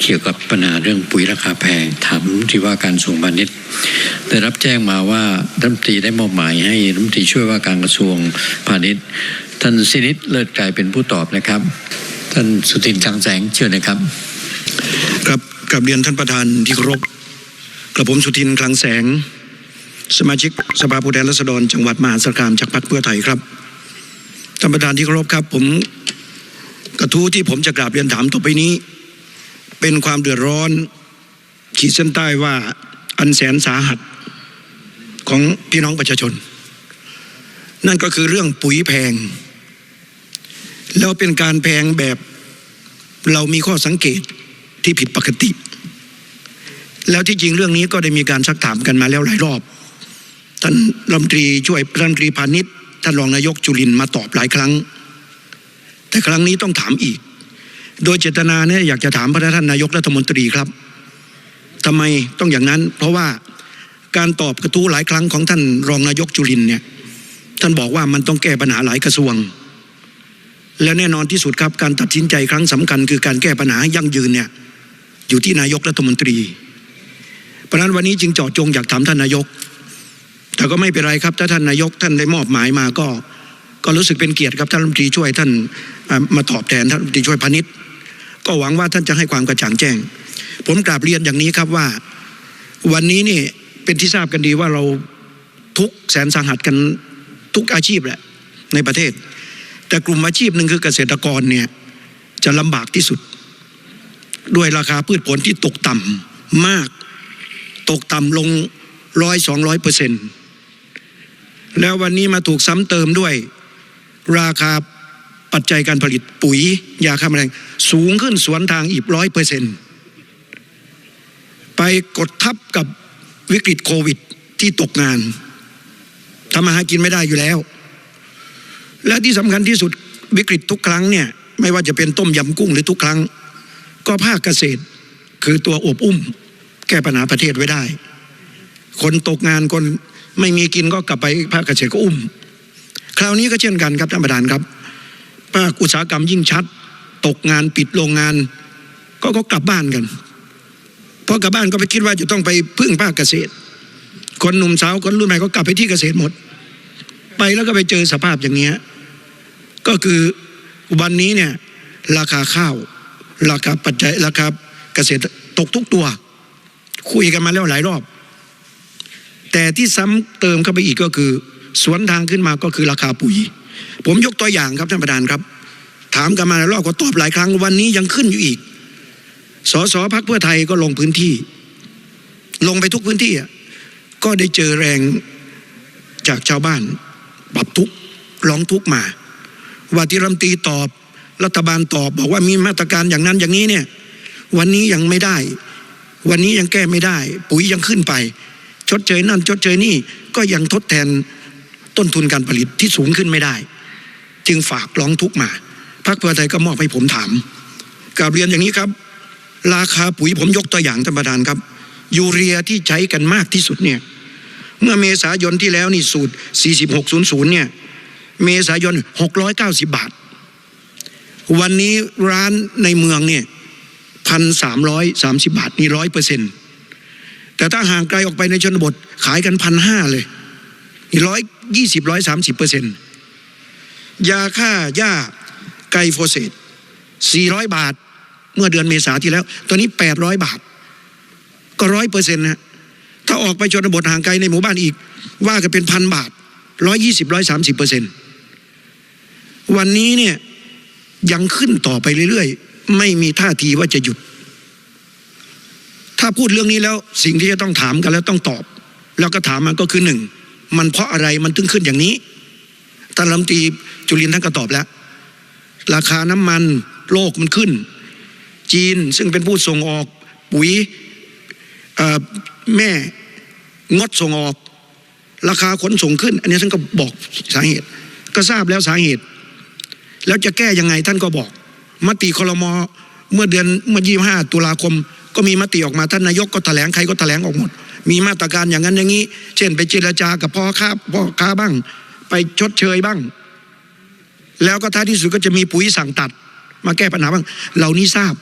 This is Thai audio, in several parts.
เกี่ยวกับปัญหาเรื่องปุ๋ยราคาแพงถามที่ว่าการกระทรวงพาณิชย์ได้รับแจ้งมาว่ารัฐมนตรีได้มอบหมายให้รัฐมนตรีช่วยว่าการกระทรวงพาณิชย์ท่านสินิตเลิศกลายเป็นผู้ตอบนะครับ ท่านสุทินคลังแสงเชิญนะครับ ครับกับเรียนท่านประธานที่เคารพกระผมสุทินคลังแสง สมาชิกสภาผู้แทนราษฎรจังหวัดมหาสารคามจากพรรคเพื่อไทยครับท่านประธานที่เคารพครับ ผมกระทู้ที่ผมจะกราบเรียนถามต่อไปนี้ เป็นความเดือดร้อน ขีดเส้นใต้ว่าอันแสนสาหัสของพี่น้องประชาชน นั่นก็คือเรื่องปุ๋ยแพง แล้วเป็นการแพงแบบเรามีข้อสังเกตที่ผิดปกติ แล้วที่จริงเรื่องนี้ก็ได้มีการซักถามกันมาแล้วหลายรอบ ท่านรัฐมนตรีช่วยรัฐมนตรีพาณิชย์ท่านรองนายกจุลินมาตอบหลายครั้ง แต่ครั้งนี้ต้องถามอีก โดยเจตนาเนี่ยอยากจะถามพระท่านนายกรัฐมนตรีครับทำไมต้องอย่างนั้น เพราะว่าการตอบกระทู้หลายครั้งของท่านรองนายกจุลินเนี่ยท่านบอกว่ามันต้องแก้ปัญหาหลายกระทรวง และแน่นอนที่สุดครับการตัดสินใจครั้งสำคัญ คือการแก้ปัญหายั่งยืนเนี่ยอยู่ที่นายกรัฐมนตรีเพราะฉะนั้นวันนี้จึงเจาะจงอยากถามท่านนายก แต่ก็ไม่เป็นไรครับถ้าท่านนายกท่านได้มอบหมายมาก็ก็รู้สึกเป็นเกียรติครับท่านรัฐมนตรีช่วยท่านมาตอบแทนท่านรัฐมนตรีช่วยพาณิชย์ ก็หวังว่าท่านจะให้ความกระจ่างแจ้ง ผมกราบเรียนอย่างนี้ครับว่า วันนี้นี่เป็นที่ทราบกันดีว่าเราทุกแสนสาหัสกันทุกอาชีพแหละในประเทศ แต่กลุ่มอาชีพหนึ่งคือเกษตรกรเนี่ยจะลำบากที่สุด ด้วยราคาพืชผลที่ตกต่ำมาก ตกต่ำลงร้อยสองร้อยเปอร์เซ็นต์แล้ววันนี้มาถูกซ้ำเติมด้วย ราคา ปัจจัยการผลิตปุ๋ย ยาฆ่าแมลงสูงขึ้นสวนทางอีกร้อยเปอร์เซ็นต์ไปกดทับกับวิกฤตโควิดที่ตกงานทำมาหากินไม่ได้อยู่แล้ว และที่สำคัญที่สุดวิกฤตทุกครั้งเนี่ยไม่ว่าจะเป็นต้มยำกุ้งหรือทุกครั้ง ก็ภาคเกษตรคือตัวอบอุ้ม แก้ปัญหาประเทศไว้ได้ คนตกงานคนไม่มีกินก็กลับไปภาคเกษตรก็อุ้ม คราวนี้ก็เช่นกันครับท่านประธานครับ ภาคอุตสาหกรรมยิ่งชัด ตกงานปิดโรงงาน ก็ก็กลับบ้านกันพอกลับบ้านก็ไปคิดว่าจะต้องไปพึ่งภาคเกษตร คนหนุ่มสาวคนรุ่นใหม่ก็กลับไปที่เกษตรหมด ไปแล้วก็ไปเจอสภาพอย่างเงี้ยก็คือวันนี้เนี่ยราคาข้าว ราคาปัจจัยราคาเกษตรตกทุกตัว คุยกันมาแล้วหลายรอบ แต่ที่ซ้ำเติมเข้าไปอีกก็คือ สวนทางขึ้นมาก็คือราคาปุ๋ย ผมยกตัวอย่างครับท่านประธานครับ ถามกันมาหลายรอบก็ตอบหลายครั้ง วันนี้ยังขึ้นอยู่อีกสสพักเพื่อไทยก็ลงพื้นที่ ลงไปทุกพื้นที่ก็ได้เจอแรงจากชาวบ้าน ปรับทุกร้องทุกมา ว่าที่รัฐมตีตอบรัฐบาลตอบบอกว่ามีมาตรการอย่างนั้นอย่างนี้เนี่ย วันนี้ยังไม่ได้ วันนี้ยังแก้ไม่ได้ ปุ๋ยยังขึ้นไป ชดเชยนั่นชดเชยนี่ก็ยังทดแทน ต้นทุนการผลิตที่สูงขึ้นไม่ได้ จึงฝากร้องทุกข์มาพรรคเพื่อไทยก็มอบให้ผมถามกราบเรียนอย่างนี้ครับ ราคาปุ๋ยผมยกตัวอย่างท่านประธานครับ ยูเรียที่ใช้กันมากที่สุดเนี่ยเมื่อเมษายนที่แล้วนี่สูตร 4600 เนี่ย เมษายน 690 บาท วันนี้ร้านในเมืองเนี่ยพันสามร้อยสามสิบาท นี่ร้อยเปอร์เซ็นต์แต่ถ้าห่างไกลออกไปในชนบทขายกันพันห้าเลยนี่ร้อย ยี่สิบร้อยสามสิบเปอร์เซ็นต์ยาฆ่าหญ้าไกลโฟเซตสี่ร้อยบาท เมื่อเดือนเมษาที่แล้วตัวนี้แปดร้อยบาท ก็ร้อยเปอร์เซ็นต์นะถ้าออกไปชนบทห่างไกลในหมู่บ้านอีก ว่ากันเป็นพันบาทร้อยยี่สิบร้อยสามสิบเปอร์เซ็นต์วันนี้เนี่ยยังขึ้นต่อไปเรื่อยๆ ไม่มีท่าทีว่าจะหยุด ถ้าพูดเรื่องนี้แล้วสิ่งที่จะต้องถามกันแล้วต้องตอบ แล้วก็ถามมันก็คือหนึ่ง มันเพราะอะไรมันถึงขึ้นอย่างนี้ท่านรัฐมนตรีจุลินท่านก็ตอบแล้ว ราคาน้ำมันโลกมันขึ้น จีนซึ่งเป็นผู้ส่งออกปุ๋ยแม่งดส่งออก ราคาขนส่งขึ้น อันนี้ท่านก็บอกสาเหตุ ก็ทราบแล้วสาเหตุ แล้วจะแก้ยังไงท่านก็บอก มติคลมเมื่อเดือนเมื่อยี่ห้าตุลาคม ก็มีมติออกมาท่านนายกก็แถลงใครก็แถลงออกหมด มีมาตรการอย่างนั้นอย่างนี้ เช่นไปเจรจากับพ่อค้าพ่อค้าบ้าง ไปชดเชยบ้าง แล้วก็ท้ายที่สุดก็จะมีปุ๋ยสั่งตัด มาแก้ปัญหาบ้าง เหล่านี้ทราบ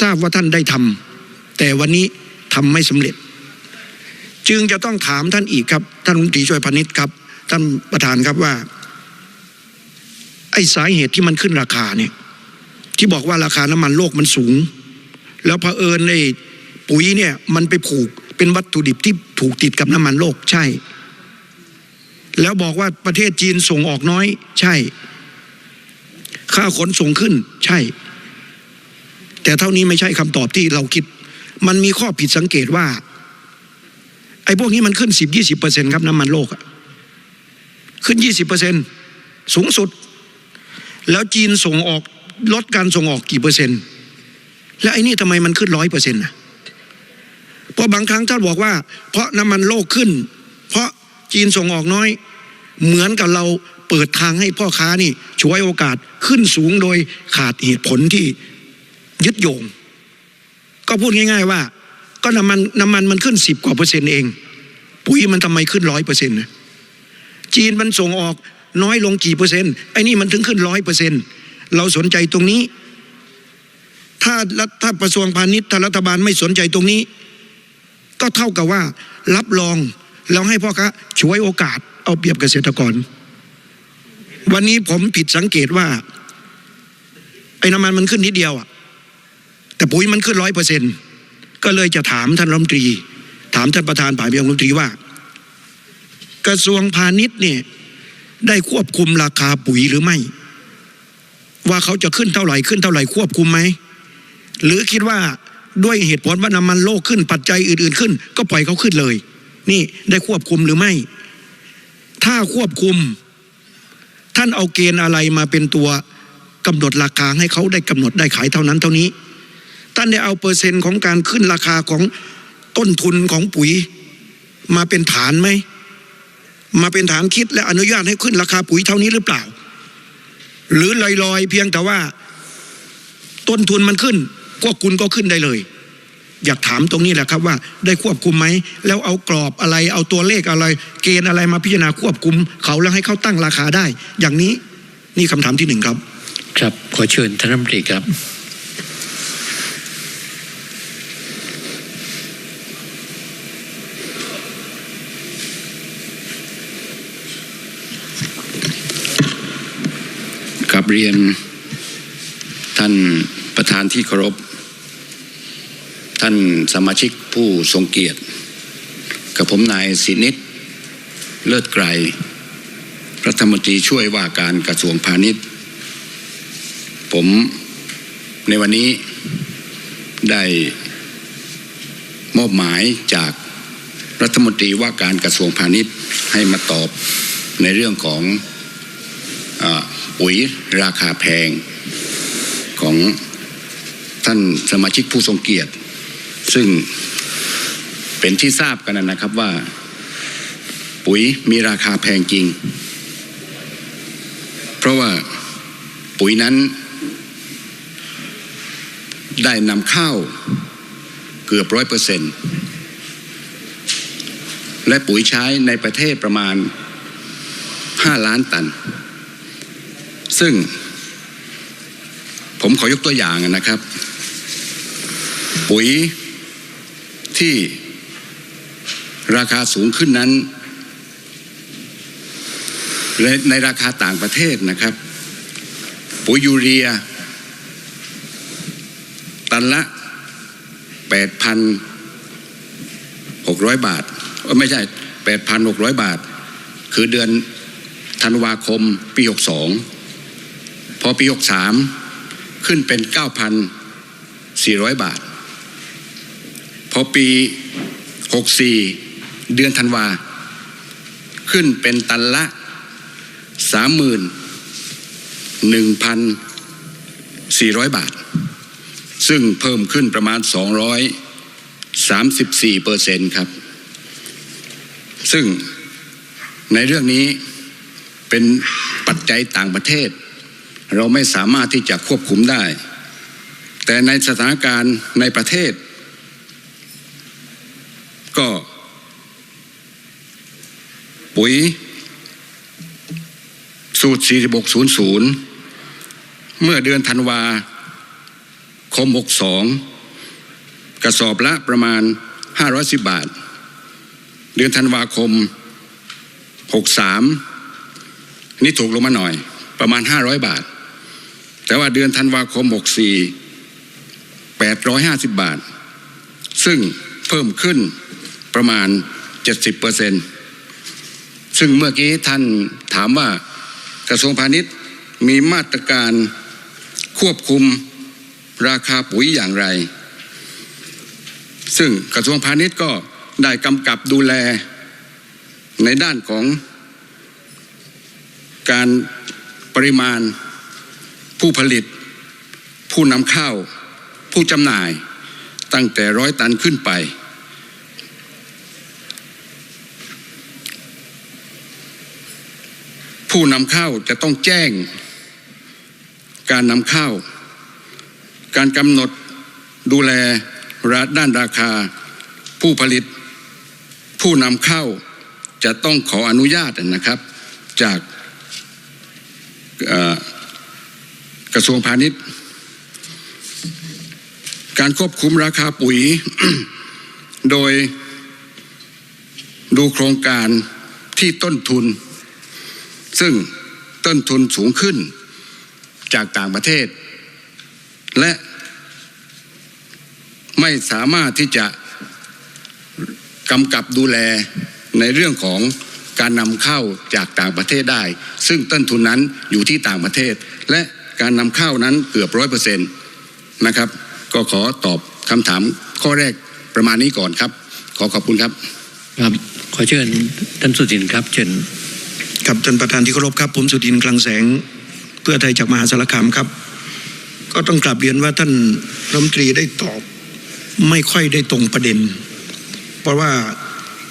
ทราบว่าท่านได้ทำแต่วันนี้ทำไม่สำเร็จ จึงจะต้องถามท่านอีกครับ ท่านรัฐมนตรีช่วยพาณิชย์ครับ ท่านประธานครับว่าไอ้สาเหตุที่มันขึ้นราคาเนี่ยที่บอกว่าราคาน้ำมันโลกมันสูง แล้วเผอิญไอ้ปุ๋ยเนี่ยมันไปผูก เป็นวัตถุดิบที่ถูกติดกับน้ำมันโลกใช่ แล้วบอกว่าประเทศจีนส่งออกน้อยใช่ ค่าขนส่งขึ้นใช่ แต่เท่านี้ไม่ใช่คำตอบที่เราคิด มันมีข้อผิดสังเกตว่า ไอ้พวกนี้มันขึ้นสิบยี่สิบเปอร์เซ็นครับน้ำมันโลกอะขึ้นยี่สิบเปอร์เซ็นสูงสุด แล้วจีนส่งออกลดการส่งออกกี่เปอร์เซ็นต์ แล้วไอ้นี่ทำไมมันขึ้นร้อยเปอร์เซ็นต์นะ เพราะบางครั้งท่านบอกว่า เพราะน้ำมันโลกขึ้น เพราะจีนส่งออกน้อย เหมือนกับเราเปิดทางให้พ่อค้านี่ช่วยโอกาสขึ้นสูงโดยขาดเหตุผลที่ยึดโยง ก็พูดง่าย ๆว่า ก็น้ำมันน้ำมันมันขึ้นสิบกว่าเปอร์เซ็นต์เอง ปุ๋ยมันทำไมขึ้นร้อยเปอร์เซ็นต์นะจีนมันส่งออกน้อยลงกี่เปอร์เซ็นต์ไอ้นี่มันถึงขึ้นร้อยเปอร์เซ็นต์เราสนใจตรงนี้ ถ้ารัฐถ้ากระทรวงพาณิชย์ถ้ารัฐบาลไม่สนใจตรงนี้ ก็เท่ากับว่ารับรองแล้วให้พ่อค้าช่วยโอกาสเอาเปรียบเกษตรกร วันนี้ผมผิดสังเกตว่าไอ้น้ำมันมันขึ้นนิดเดียวอะแต่ปุ๋ยมันขึ้นร้อยเปอร์เซ็นก็เลยจะถามท่านรัฐมนตรี ถามท่านประธานฝ่ายบริหารรัฐมนตรีว่า กระทรวงพาณิชย์เนี่ยได้ควบคุมราคาปุ๋ยหรือไม่ ว่าเขาจะขึ้นเท่าไหร่ขึ้นเท่าไหร่ควบคุมไหมหรือคิดว่า ด้วยเหตุผลว่าน้ำมันโลกขึ้นปัจจัยอื่น ๆขึ้น ก็ปล่อยเขาขึ้นเลย นี่ได้ควบคุมหรือไม่ ถ้าควบคุม ท่านเอาเกณฑ์อะไรมาเป็นตัวกำหนดราคาให้เขาได้กำหนดได้ขายเท่านั้นเท่านี้ ท่านได้เอาเปอร์เซ็นต์ของการขึ้นราคาของต้นทุนของปุ๋ย มาเป็นฐานไหมมาเป็นฐานคิดและอนุญาตให้ขึ้นราคาปุ๋ยเท่านี้หรือเปล่า หรือลอยๆ เพียงแต่ว่า ต้นทุนมันขึ้น พวกคุณก็ขึ้นได้เลย อยากถามตรงนี้แหละครับว่าได้ควบคุมไหม แล้วเอากรอบอะไร เอาตัวเลขอะไร เกณฑ์อะไรมาพิจารณาควบคุม เขาแล้วให้เขาตั้งราคาได้ อย่างนี้นี่คำถามที่หนึ่งครับ ครับขอเชิญท่านรัฐมนตรีครับกับเรียนท่านประธานที่เคารพ ท่านสมาชิกผู้ทรงเกียรติ กับผมนายสินิตเลิศไกรรัฐมนตรีช่วยว่าการกระทรวงพาณิชย์ ผมในวันนี้ได้มอบหมายจากรัฐมนตรีว่าการกระทรวงพาณิชย์ให้มาตอบในเรื่องของอปุ๋ยราคาแพงของท่านสมาชิกผู้ทรงเกียรติ ซึ่งเป็นที่ทราบกันนะครับว่า ปุ๋ยมีราคาแพงจริง เพราะว่าปุ๋ยนั้นได้นำเข้าเกือบร้อยเปอร์เซ็นต์และปุ๋ยใช้ในประเทศประมาณ 5 ล้านตัน ซึ่งผมขอยกตัวอย่างนะครับ ปุ๋ย ที่ราคาสูงขึ้นนั้นในในราคาต่างประเทศนะครับปุ๋ยยูเรีย ตันละ 8,600 บาทเอ้ยไม่ใช่ 8,600 บาท คือเดือนธันวาคมปี 62 พอปี 63 ขึ้นเป็น 9,400 บาท พอปี 64 เดือนธันวา ขึ้นเป็นตันละ 31,400 บาท ซึ่งเพิ่มขึ้นประมาณ 234เปอร์เซ็นต์ครับ ซึ่งในเรื่องนี้เป็นปัจจัยต่างประเทศ เราไม่สามารถที่จะควบคุมได้ แต่ในสถานการณ์ในประเทศ ก็ ปุ๋ย สูตร 4600 เมื่อเดือนธันวาคม 62 กระสอบละประมาณ 510 บาท เดือนธันวาคม 63 นี่ถูกลงมาหน่อย ประมาณ 500 บาท แต่ว่าเดือนธันวาคม 64 850 บาท ซึ่งเพิ่มขึ้นประมาณ 70เปอร์เซ็นต์ ซึ่งเมื่อกี้ท่านถามว่ากระทรวงพาณิชย์มีมาตรการควบคุมราคาปุ๋ยอย่างไร ซึ่งกระทรวงพาณิชย์ก็ได้กำกับดูแลในด้านของการปริมาณผู้ผลิต ผู้นำเข้า ผู้จำหน่ายตั้งแต่ร้อยตันขึ้นไป ผู้นำเข้าจะต้องแจ้ง การนำเข้า การกำหนดดูแลราด้านราคา ผู้ผลิต ผู้นำเข้าจะต้องขออนุญาตนะครับ จากกระทรวงพาณิชย์ การควบคุมราคาปุ๋ย โดยดูโครงการที่ต้นทุน ซึ่งต้นทุนสูงขึ้นจากต่างประเทศ และไม่สามารถที่จะกำกับดูแลในเรื่องของการนำเข้าจากต่างประเทศได้ ซึ่งต้นทุนนั้นอยู่ที่ต่างประเทศ และการนำเข้านั้นเกือบร้อยเปอร์เซ็นต์นะครับ ก็ขอตอบคำถามข้อแรกประมาณนี้ก่อนครับ ขอขอบคุณครับ ครับ ขอเชิญท่านสุทินครับ เชิญ ครับท่านประธานที่เคารพครับ ผมสุทินคลังแสง เพื่อไทยจากมหาสารคามครับ ก็ต้องกลับเรียนว่าท่านรัฐมนตรีได้ตอบ ไม่ค่อยได้ตรงประเด็น เพราะว่า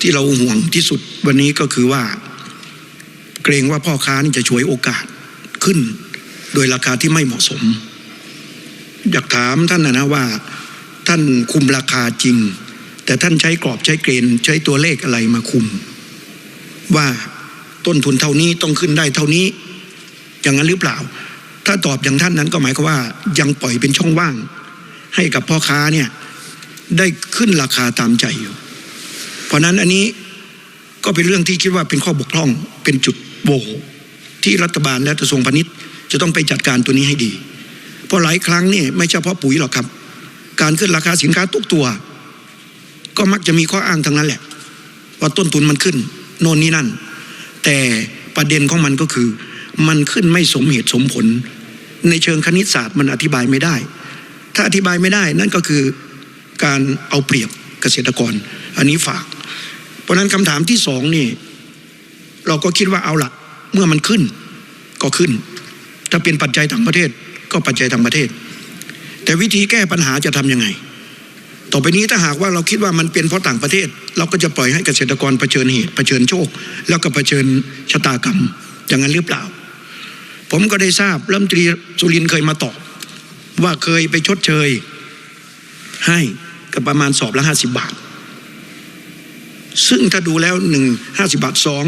ที่เราห่วงที่สุดวันนี้ก็คือว่า เกรงว่าพ่อค้านี่จะฉวยโอกาสขึ้น โดยราคาที่ไม่เหมาะสม อยากถามท่านนะนะว่า ท่านคุมราคาจริง แต่ท่านใช้กรอบใช้เกณฑ์ใช้ตัวเลขอะไรมาคุม ว่า ต้นทุนเท่านี้ต้องขึ้นได้เท่านี้ อย่างนั้นหรือเปล่า ถ้าตอบอย่างท่านนั้นก็หมายความว่า ยังปล่อยเป็นช่องว่าง ให้กับพ่อค้าเนี่ยได้ขึ้นราคาตามใจอยู่ เพราะนั้นอันนี้ก็เป็นเรื่องที่คิดว่าเป็นข้อบกพร่องเป็นจุดโหว่ที่รัฐบาลและกระทรวงพาณิชย์ จะต้องไปจัดการตัวนี้ให้ดี เพราะหลายครั้งนี่ไม่เฉพาะปุ๋ยหรอกครับ การขึ้นราคาสินค้าทุกตัว ก็มักจะมีข้ออ้างทั้งนั้นแหละ ว่าต้นทุนมันขึ้น โน่นนี่นั่น แต่ประเด็นของมันก็คือ มันขึ้นไม่สมเหตุสมผล ในเชิงคณิตศาสตร์มันอธิบายไม่ได้ ถ้าอธิบายไม่ได้นั่นก็คือการเอาเปรียบเกษตรกร อันนี้ฝาก เพราะนั้นคำถามที่สองนี่ เราก็คิดว่าเอาละเมื่อมันขึ้นก็ขึ้น ถ้าเป็นปัจจัยทางประเทศก็ปัจจัยทางประเทศ แต่วิธีแก้ปัญหาจะทำยังไง ต่อไปนี้ถ้าหากว่าเราคิดว่ามันเป็นเพราะต่างประเทศ เราก็จะปล่อยให้เกษตรกรเผชิญเหตุเผชิญโชค แล้วก็เผชิญชะตากรรมอย่างนั้นหรือเปล่า ผมก็ได้ทราบรัฐมนตรีสุรินเคยมาตอบว่าเคยไปชดเชย ให้กับประมาณสอบละห้าสิบบาท ซึ่งถ้าดูแล้วหนึ่งห้าสิบาทสอง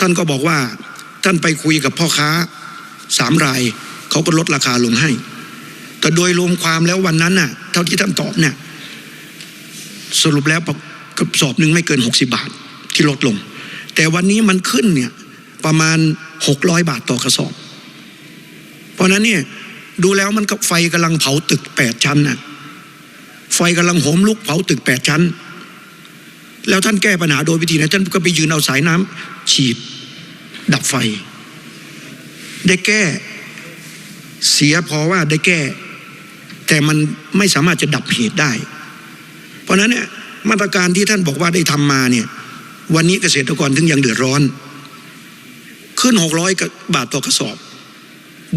ท่านก็บอกว่าท่านไปคุยกับพ่อค้าสามรายเขาก็ลดราคาลงให้ แต่โดยรวมความแล้ววันนั้นน่ะ เท่าที่ท่านตอบเนี่ย สรุปแล้วกระสอบหนึ่งไม่เกินหกสิบาทที่ลดลง แต่วันนี้มันขึ้นเนี่ยประมาณหกร้อยบาทต่อกระสอบ เพราะนั้นเนี่ยดูแล้วมันกับไฟกำลังเผาตึกแปดชั้นน่ะไฟกำลังโหมลุกเผาตึกแปดชั้น แล้วท่านแก้ปัญหาโดยวิธีไหนท่านก็ไปยืนเอาสายน้ำฉีดดับไฟ ได้แก้เสียพอว่าได้แก้ แต่มันไม่สามารถจะดับเหตุได้ เพราะนั้นเนี่ยมาตรการที่ท่านบอกว่าได้ทำมาเนี่ยวันนี้เกษตรกรถึงยังเดือดร้อน ขึ้นหกร้อยบาทต่อกระสอบ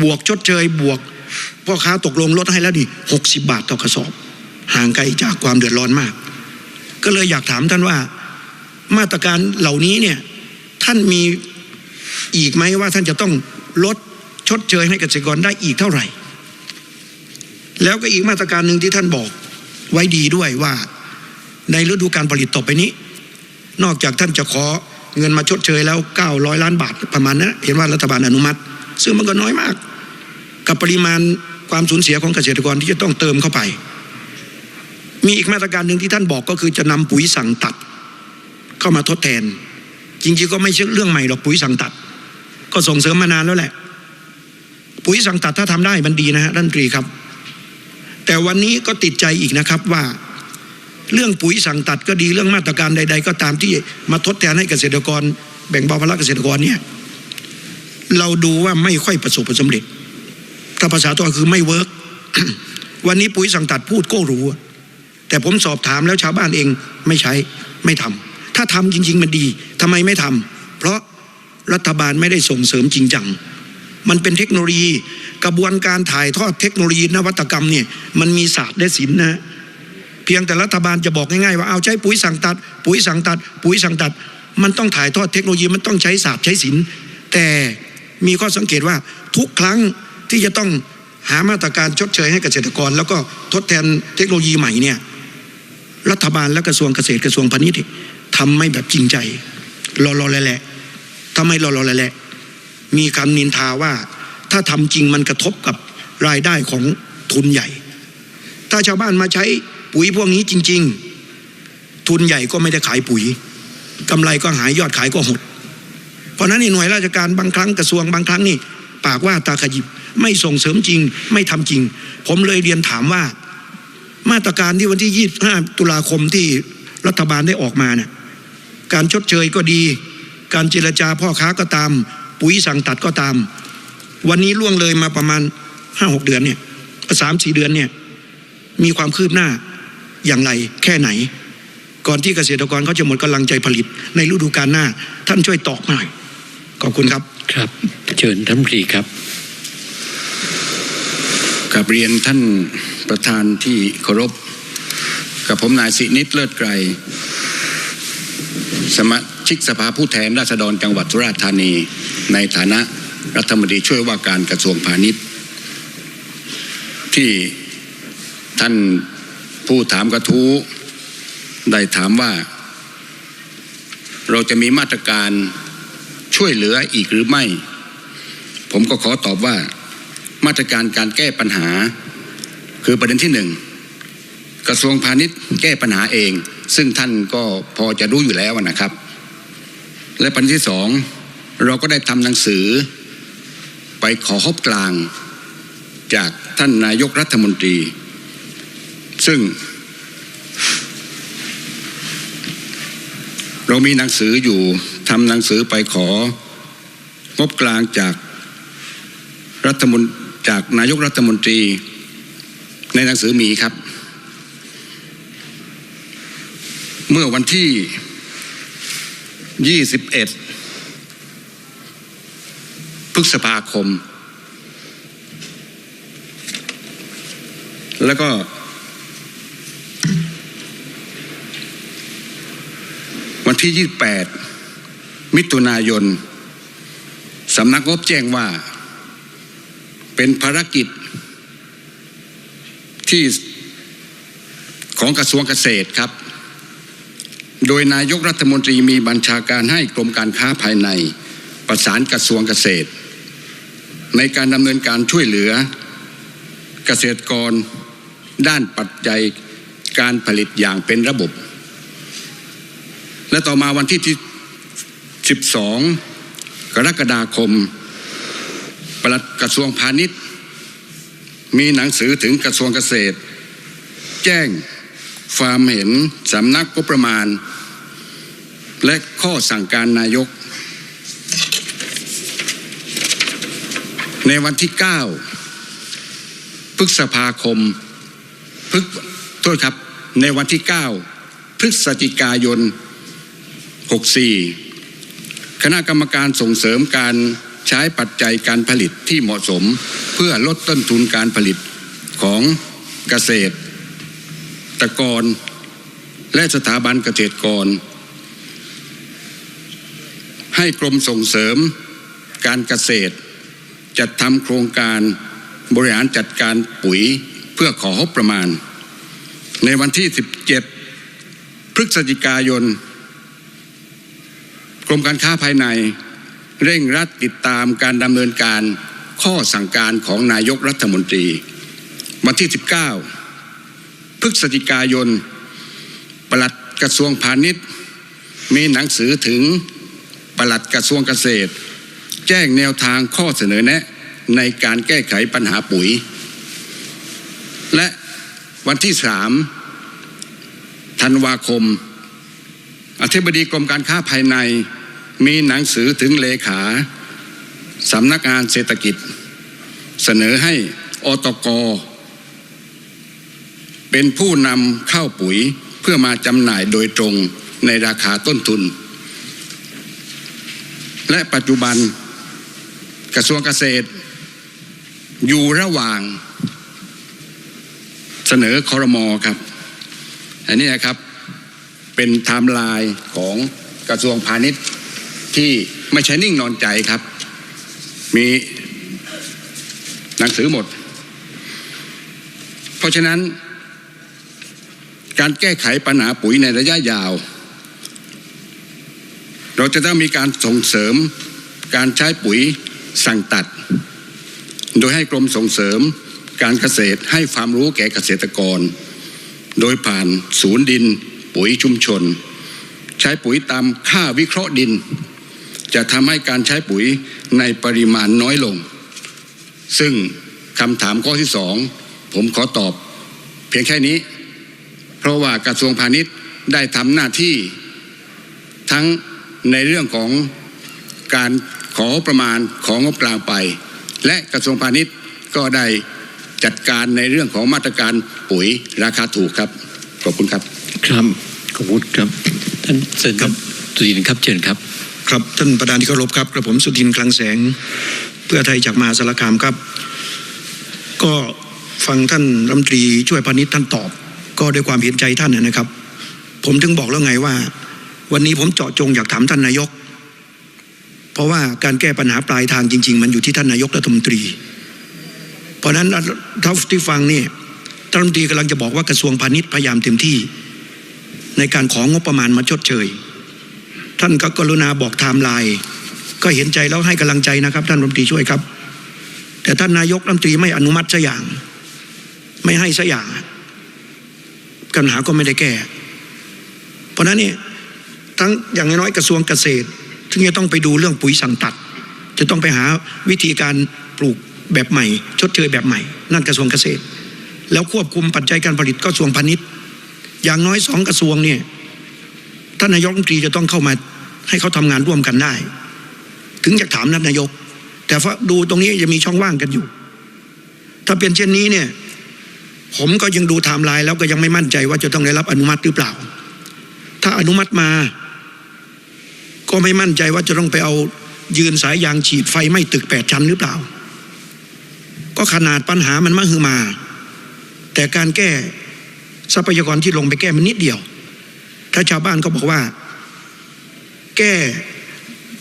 บวกชดเชยบวกพ่อค้าตกลงลดให้แล้วดิหกสิบาทต่อกระสอบ ห่างไกลจากความเดือดร้อนมาก ก็เลยอยากถามท่านว่ามาตรการเหล่านี้เนี่ยท่านมีอีกไหมว่าท่านจะต้องลดชดเชยให้เกษตรกรได้อีกเท่าไหร่ แล้วก็อีกมาตรการหนึ่งที่ท่านบอกไว้ดีด้วยว่า ในฤดูการผลิตต่อไปนี้ นอกจากท่านจะขอเงินมาชดเชยแล้ว 900 ล้านบาทประมาณนั้นเห็นว่ารัฐบาลอนุมัติ ซึ่งมันก็น้อยมาก กับปริมาณความสูญเสียของเกษตรกรที่จะต้องเติมเข้าไป มีอีกมาตรการหนึ่งที่ท่านบอกก็คือจะนำปุ๋ยสั่งตัด เข้ามาทดแทน จริงๆก็ไม่ใช่เรื่องใหม่หรอกปุ๋ยสั่งตัด ก็ส่งเสริมมานานแล้วแหละ ปุ๋ยสั่งตัดถ้าทำได้มันดีนะฮะท่านตรีครับ แต่วันนี้ก็ติดใจอีกนะครับว่า เรื่องปุ๋ยสั่งตัดก็ดีเรื่องมาตรการใด ๆ ก็ตามที่มาทดแทนให้เกษตรกร แบ่งเบาภาระเกษตรกรเนี่ยเราดูว่าไม่ค่อยประสบผลสำเร็จ ถ้าภาษาตัวคือไม่เวิร์กวันนี้ปุ๋ยสั่งตัดพูดก็รู้ แต่ผมสอบถามแล้วชาวบ้านเองไม่ใช้ไม่ทำถ้าทำจริง ๆ มันดีทำไมไม่ทำเพราะรัฐบาลไม่ได้ส่งเสริมจริงจังมันเป็นเทคโนโลยีกระบวนการถ่ายทอดเทคโนโลยีนวัตกรรมเนี่ยมันมีศาสตร์และศิลป์นะ พียงแต่รัฐบาลจะบอกง่ายๆว่าเอาใช้ปุ๋ยสั่งตัด ปุ๋ยสั่งตัด ปุ๋ยสั่งตัด มันต้องถ่ายทอดเทคโนโลยีมันต้องใช้ศาสตร์ใช้ศิลป์แต่มีข้อสังเกตว่าทุกครั้งที่จะต้องหามาตรการชดเชยให้เกษตรกร แล้วก็ทดแทนเทคโนโลยีใหม่เนี่ยรัฐบาลและกระทรวงเกษตรกระทรวงพาณิชย์ทำไม่แบบจริงใจรอรอแหละทำไมรอรอแหละมีคำนินทาว่าถ้าทำจริงมันกระทบกับรายได้ของทุนใหญ่ ถ้าชาวบ้านมาใช้ ปุ๋ยพวกนี้จริง ๆ ทุนใหญ่ก็ไม่ได้ขายปุ๋ยกำไรก็หายยอดขายก็หด เพราะนั้นนี่หน่วยราชการบางครั้งกระทรวงบางครั้งนี่ ปากว่าตาขยิบไม่ส่งเสริมจริง ไม่ทำจริง ผมเลยเรียนถามว่า มาตรการที่วันที่ 25 ตุลาคมที่รัฐบาลได้ออกมาเนี่ยการชดเชยก็ดี การเจรจาพ่อค้าก็ตาม ปุ๋ยสั่งตัดก็ตาม วันนี้ล่วงเลยมาประมาณ5-6เดือนเนี่ยสามสี่เดือนเนี่ยมีความคืบหน้า อย่างไรแค่ไหน ก่อนที่เกษตรกรเขาจะหมดกำลังใจผลิต ในฤดูกาลหน้า ท่านช่วยตอบหน่อย ขอบคุณครับครับ เชิญท่านรัฐมนตรีครับกับเรียนท่านประธานที่เคารพ กับผมนายสินิตเลิศไกรสมาชิกสภาผู้แทนราษฎรจังหวัดสุราษฎร์ธานี ในฐานะรัฐมนตรีช่วยว่าการกระทรวงพาณิชย์ ที่ท่าน ผู้ถามกระทู้ได้ถามว่า เราจะมีมาตรการช่วยเหลืออีกหรือไม่ ผมก็ขอตอบว่า มาตรการการแก้ปัญหา คือประเด็นที่หนึ่งกระทรวงพาณิชย์แก้ปัญหาเอง ซึ่งท่านก็พอจะรู้อยู่แล้วนะครับ และประเด็นที่สองเราก็ได้ทำหนังสือ ไปขอฮบกลาง จากท่านนายกรัฐมนตรี ซึ่ง เรามีหนังสืออยู่ทำหนังสือไปของบกลางจากรัฐมนจากนายกรัฐมนตรี ในหนังสือมีครับ เมื่อวันที่ 21 พฤษภาคม แล้วก็ วัน ที่ 28 มิถุนายนสำนักงบแจ้งว่า เป็นภารกิจที่ของกระทรวงเกษตรครับ โดยนายกรัฐมนตรีมีบัญชาการให้กรมการค้าภายใน ประสานกระทรวงเกษตร ในการดำเนินการช่วยเหลือ เกษตรกรด้านปัจจัยการผลิตอย่างเป็นระบบ และต่อมาวันที่12 กรกฎาคมปลัดกระทรวงพาณิชย์ มีหนังสือถึงกระทรวงเกษตร แจ้งความเห็นสำนักงบประมาณ และข้อสั่งการนายก ในวันที่ 9 พฤษภาคมพฤกโทษครับ ในวันที่ 9 พฤศจิกายน 64 คณะกรรมการส่งเสริมการใช้ปัจจัยการผลิตที่เหมาะสม เพื่อลดต้นทุนการผลิตของเกษตรตกร และสถาบันเกษตรกร ให้กรมส่งเสริมการเกษตร จัดทำโครงการบริหารจัดการปุ๋ยเพื่อของบประมาณ ในวันที่ 17 พฤศจิกายน กรมการค้าภายใน เร่งรัดติดตามการดำเนินการข้อสั่งการของนายกรัฐมนตรี วันที่ 19 พฤศจิกายนปลัดกระทรวงพาณิชย์ มีหนังสือถึงปลัดกระทรวงเกษตร แจ้งแนวทางข้อเสนอแนะในการแก้ไขปัญหาปุ๋ย และวันที่3ธันวาคม อธิบดีกรมการค้าภายใน มีหนังสือถึงเลขาสำนักงานเศรษฐกิจ เสนอให้อตกเป็นผู้นำเข้าปุ๋ยเพื่อมาจำหน่ายโดยตรงในราคาต้นทุน และปัจจุบันกระทรวงเกษตร อยู่ระหว่างเสนอคอรมอครับ อันนี้นะครับเป็นไทม์ไลน์ของกระทรวงพาณิชย์ ที่ไม่ใช่นิ่งนอนใจครับ มีหนังสือหมด เพราะฉะนั้น การแก้ไขปัญหาปุ๋ยในระยะยาว เราจะต้องมีการส่งเสริมการใช้ปุ๋ยสั่งตัด โดยให้กรมส่งเสริมการเกษตรให้ความรู้แก่เกษตรกร โดยผ่านศูนย์ดิน ปุ๋ยชุมชน ใช้ปุ๋ยตามค่าวิเคราะห์ดิน จะทำให้การใช้ปุ๋ยในปริมาณน้อยลง ซึ่งคำถามข้อที่สองผมขอตอบเพียงแค่นี้ เพราะว่ากระทรวงพาณิชย์ได้ทำหน้าที่ทั้งในเรื่องของการขอประมาณของงบกลางไป และกระทรวงพาณิชย์ก็ได้จัดการในเรื่องของมาตรการปุ๋ยราคาถูกครับ ขอบคุณครับ ครับ ขอบคุณครับ ท่านเซนครับสุรินทร์ครับเชิญครับ ครับท่านประธานที่เคารพครับกระผมสุทินคลังแสง เพื่อไทยจากมหาสารคามครับ ก็ฟังท่านรัฐมนตรีช่วยพาณิชย์ท่านตอบ ก็ด้วยความเห็นใจท่านนะครับ ผมถึงบอกแล้วไงว่า วันนี้ผมเจาะจงอยากถามท่านนายก เพราะว่าการแก้ปัญหาปลายทางจริง ๆ มันอยู่ที่ท่านนายกรัฐมนตรี เพราะนั้นเท่าที่ฟังนี่ท่านรัฐมนตรีกำลังจะบอกว่ากระทรวงพาณิชย์พยายามเต็มที่ ในการของงบประมาณมาชดเชย ท่านก็กรุณาบอกไทม์ไลน์ก็เห็นใจแล้วให้กำลังใจนะครับ ท่านรัฐมนตรีช่วยครับ แต่ท่านนายกรัฐมนตรีไม่อนุมัติสักอย่าง ไม่ให้สักอย่างปัญหาก็ไม่ได้แก้ เพราะนั้นนี่ทั้งอย่างน้อยกระทรวงเกษตรถึงจะต้องไปดูเรื่องปุ๋ยสั่งตัด จะต้องไปหาวิธีการปลูกแบบใหม่ ชดเชยแบบใหม่ นั่นกระทรวงเกษตร แล้วควบคุมปัจจัยการผลิตก็กระทรวงพาณิชย์ อย่างน้อยสองกระทรวงเนี่ย ท่านนายกรัฐมนตรีจะต้องเข้ามาให้เขาทำงานร่วมกันได้ ถึงจะถามนันนายก แต่ดูตรงนี้ยังมีช่องว่างกันอยู่ ถ้าเป็นเช่นนี้เนี่ย ผมก็ยังดูไทม์ไลน์แล้วก็ยังไม่มั่นใจว่าจะต้องได้รับอนุมัติหรือเปล่า ถ้าอนุมัติมา ก็ไม่มั่นใจว่าจะต้องไปเอายืนสายยางฉีดไฟไม้ตึกแปดชั้นหรือเปล่า ก็ขนาดปัญหามันมหึมา แต่การแก้ทรัพยากรที่ลงไปแก้มันนิดเดียว ถ้าชาวบ้านก็บอกว่า แก้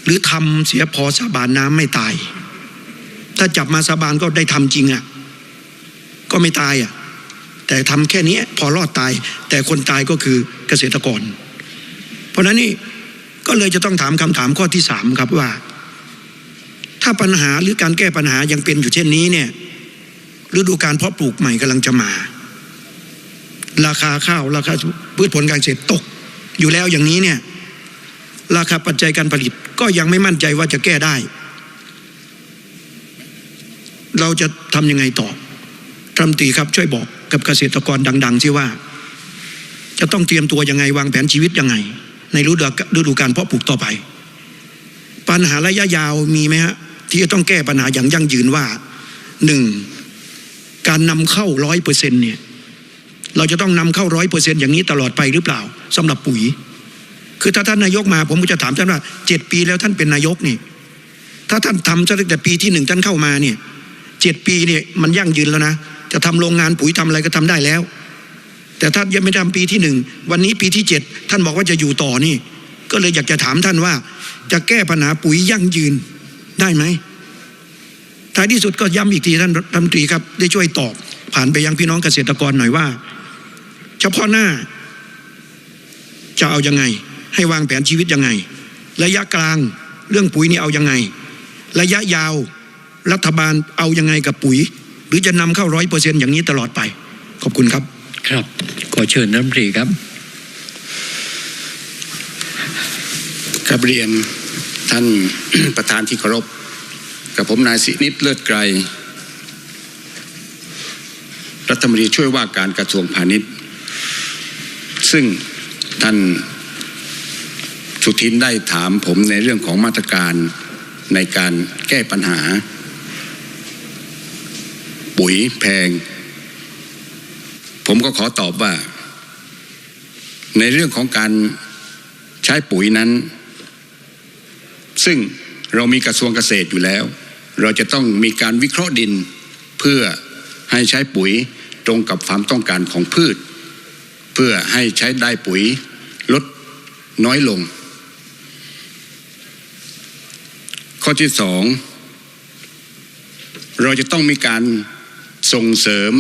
หรือทำเสียพอสาบานน้ำไม่ตาย ถ้าจับมาสาบานก็ได้ทำจริงอะ่ะ ก็ไม่ตายอะ่ะ แต่ทำแค่นี้พอรอดตาย แต่คนตายก็คือเกษตรกร เพราะฉะนั้นนี่ก็เลยจะต้องถามคำถามข้อที่สามครับว่า ถ้าปัญหาหรือการแก้ปัญหายังเป็นอยู่เช่นนี้เนี่ยฤดูการเพาะปลูกใหม่กำลังจะมา ราคาข้าวราคาพืชผลการเกษตรตก อยู่แล้วอย่างนี้เนี่ยราคาปัจจัยการผลิตก็ยังไม่มั่นใจว่าจะแก้ได้ เราจะทำยังไงต่อรัมตีครับช่วยบอกกับเกษตรกรดังๆที่ว่า จะต้องเตรียมตัวยังไงวางแผนชีวิตยังไง ในฤดูดูการเพาะปลูกต่อไป ปัญหาระยะยาวมีไหมฮะที่จะต้องแก้ปัญหาอย่างยั่งยืนว่าหนึ่งการนำเข้าร้อยเปอร์เซ็นเนี่ยเราจะต้องนำเข้าร้อยเปอร์เซ็นอย่างนี้ตลอดไปหรือเปล่า สำหรับปุ๋ย คือถ้าท่านนายกมา ผมก็จะถามท่านว่าเจ็ดปีแล้วท่านเป็นนายกนี่ ถ้าท่านทำตั้งแต่ปีที่หนึ่งท่านเข้ามาเนี่ยเจ็ดปีเนี่ยมันยั่งยืนแล้วนะจะทำโรงงานปุ๋ยทำอะไรก็ทำได้แล้ว แต่ถ้านยังไม่ทำปีที่หนึ่งวันนี้ปีที่เจ็ดท่านบอกว่าจะอยู่ต่อนี่ ก็เลยอยากจะถามท่านว่า จะแก้ปัญหาปุ๋ยยั่งยืนได้ไหมท้ายที่สุดก็ย้ำอีกทีท่านรัฐมนตรีครับได้ช่วยตอบผ่านไปยังพี่น้องเกษตรกรหน่อยว่า เฉพาะหน้า จะเอายังไง ให้วางแผนชีวิตยังไง ระยะกลางเรื่องปุ๋ยนี่เอายังไง ระยะยาวรัฐบาลเอายังไงกับปุ๋ย หรือจะนำเข้าร้อยเปอร์เซ็นอย่างนี้ตลอดไป ขอบคุณครับ ครับขอเชิญรัฐมนตรีครับกราบเรียนท่านประธานที่เคารพ กับผมนายสินิตเลิศไกรรัฐมนตรีช่วยว่าการกระทรวงพาณิชย์ ซึ่ง ท่านสุทินได้ถามผมในเรื่องของมาตรการในการแก้ปัญหา ปุ๋ยแพง ผมก็ขอตอบว่า ในเรื่องของการใช้ปุ๋ยนั้น ซึ่งเรามีกระทรวงเกษตรอยู่แล้ว เราจะต้องมีการวิเคราะห์ดินเพื่อให้ใช้ปุ๋ยตรงกับความต้องการของพืช เพื่อให้ใช้ได้ปุ๋ย ลดน้อยลง ข้อที่สองเราจะต้องมีการส่งเสริม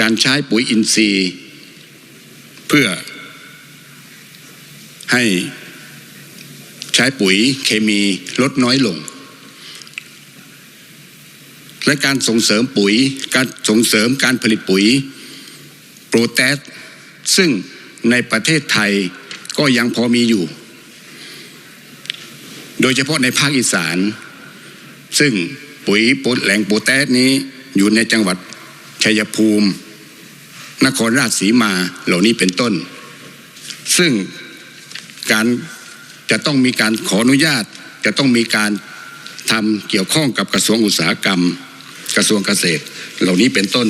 การใช้ปุ๋ยอินทรีย์ เพื่อให้ใช้ปุ๋ยเคมีลดน้อยลง และการส่งเสริมปุ๋ยการส่งเสริมการผลิตปุ๋ยโปรแทสซึ่งในประเทศไทย ก็ยังพอมีอยู่ โดยเฉพาะในภาคอีสาน ซึ่งปุ๋ยปนแหล่งโปรแทสนี้อยู่ในจังหวัดชัยภูมิ นครราชสีมาเหล่านี้เป็นต้น ซึ่งการจะต้องมีการขออนุญาต จะต้องมีการทำเกี่ยวข้องกับกระทรวงอุตสาหกรรม กระทรวงเกษตร เหล่านี้เป็นต้น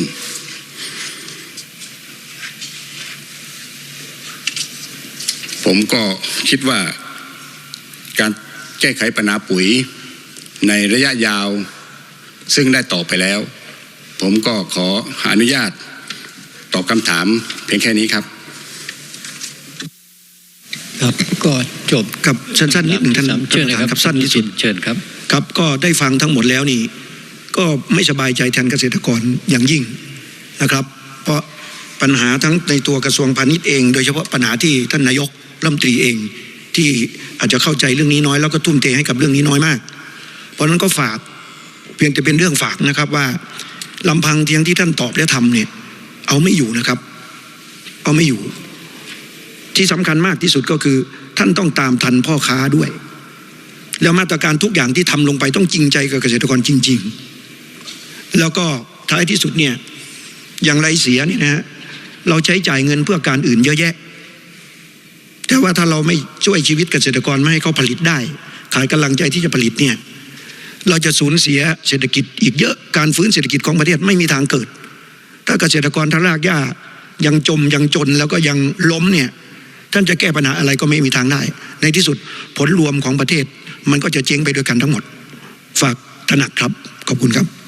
ผมก็คิดว่าการแก้ไขปัญหาปุ๋ยในระยะยาว ซึ่งได้ตอบไปแล้ว ผมก็ขออนุญาตตอบคำถามเพียงแค่นี้ครับ ครับก็จบกับสั้นๆนิดหนึ่งท่านท่านเชิญปเลยระคธารับนครับสั้นที่สุดเชิญครับ ครับก็ได้ฟังทั้งหมดแล้วนี่ ก็ไม่สบายใจแทนเกษตรกรอย่างยิ่งนะครับ เพราะปัญหาทั้งในตัวกระทรวงพาณิชย์เอง โดยเฉพาะปัญหาที่ท่านนายก รัฐมนตรีเองที่อาจจะเข้าใจเรื่องนี้น้อยแล้วก็ทุ่มเทให้กับเรื่องนี้น้อยมาก เพราะนั้นก็ฝากเพียงแต่เป็นเรื่องฝากนะครับว่าลำพังเทียงที่ท่านตอบและทำเนี่ย เอาไม่อยู่นะครับ เอาไม่อยู่ ที่สำคัญมากที่สุดก็คือ ท่านต้องตามทันพ่อค้าด้วย แล้วมาตรการทุกอย่างที่ทำลงไปต้องจริงใจกับเกษตรกรจริง ๆ แล้วก็ท้ายที่สุดเนี่ยอย่างไรเสียเนี่ยนะฮะเราใช้จ่ายเงินเพื่อการอื่นเยอะแยะ แต่ว่าถ้าเราไม่ช่วยชีวิตเกษตรกรไม่ให้เขาผลิตได้ ขายกำลังใจที่จะผลิตเนี่ยเราจะสูญเสียเศรษฐกิจอีกเยอะการฟื้นเศรษฐกิจของประเทศไม่มีทางเกิด ถ้าเกษตรกรทารากหญ้ายังจมยังจนแล้วก็ยังล้มเนี่ยท่านจะแก้ปัญหาอะไรก็ไม่มีทางได้ ในที่สุดผลรวมของประเทศมันก็จะเจ๊งไปด้วยกันทั้งหมด ฝากตระหนักครับ ขอบคุณครับ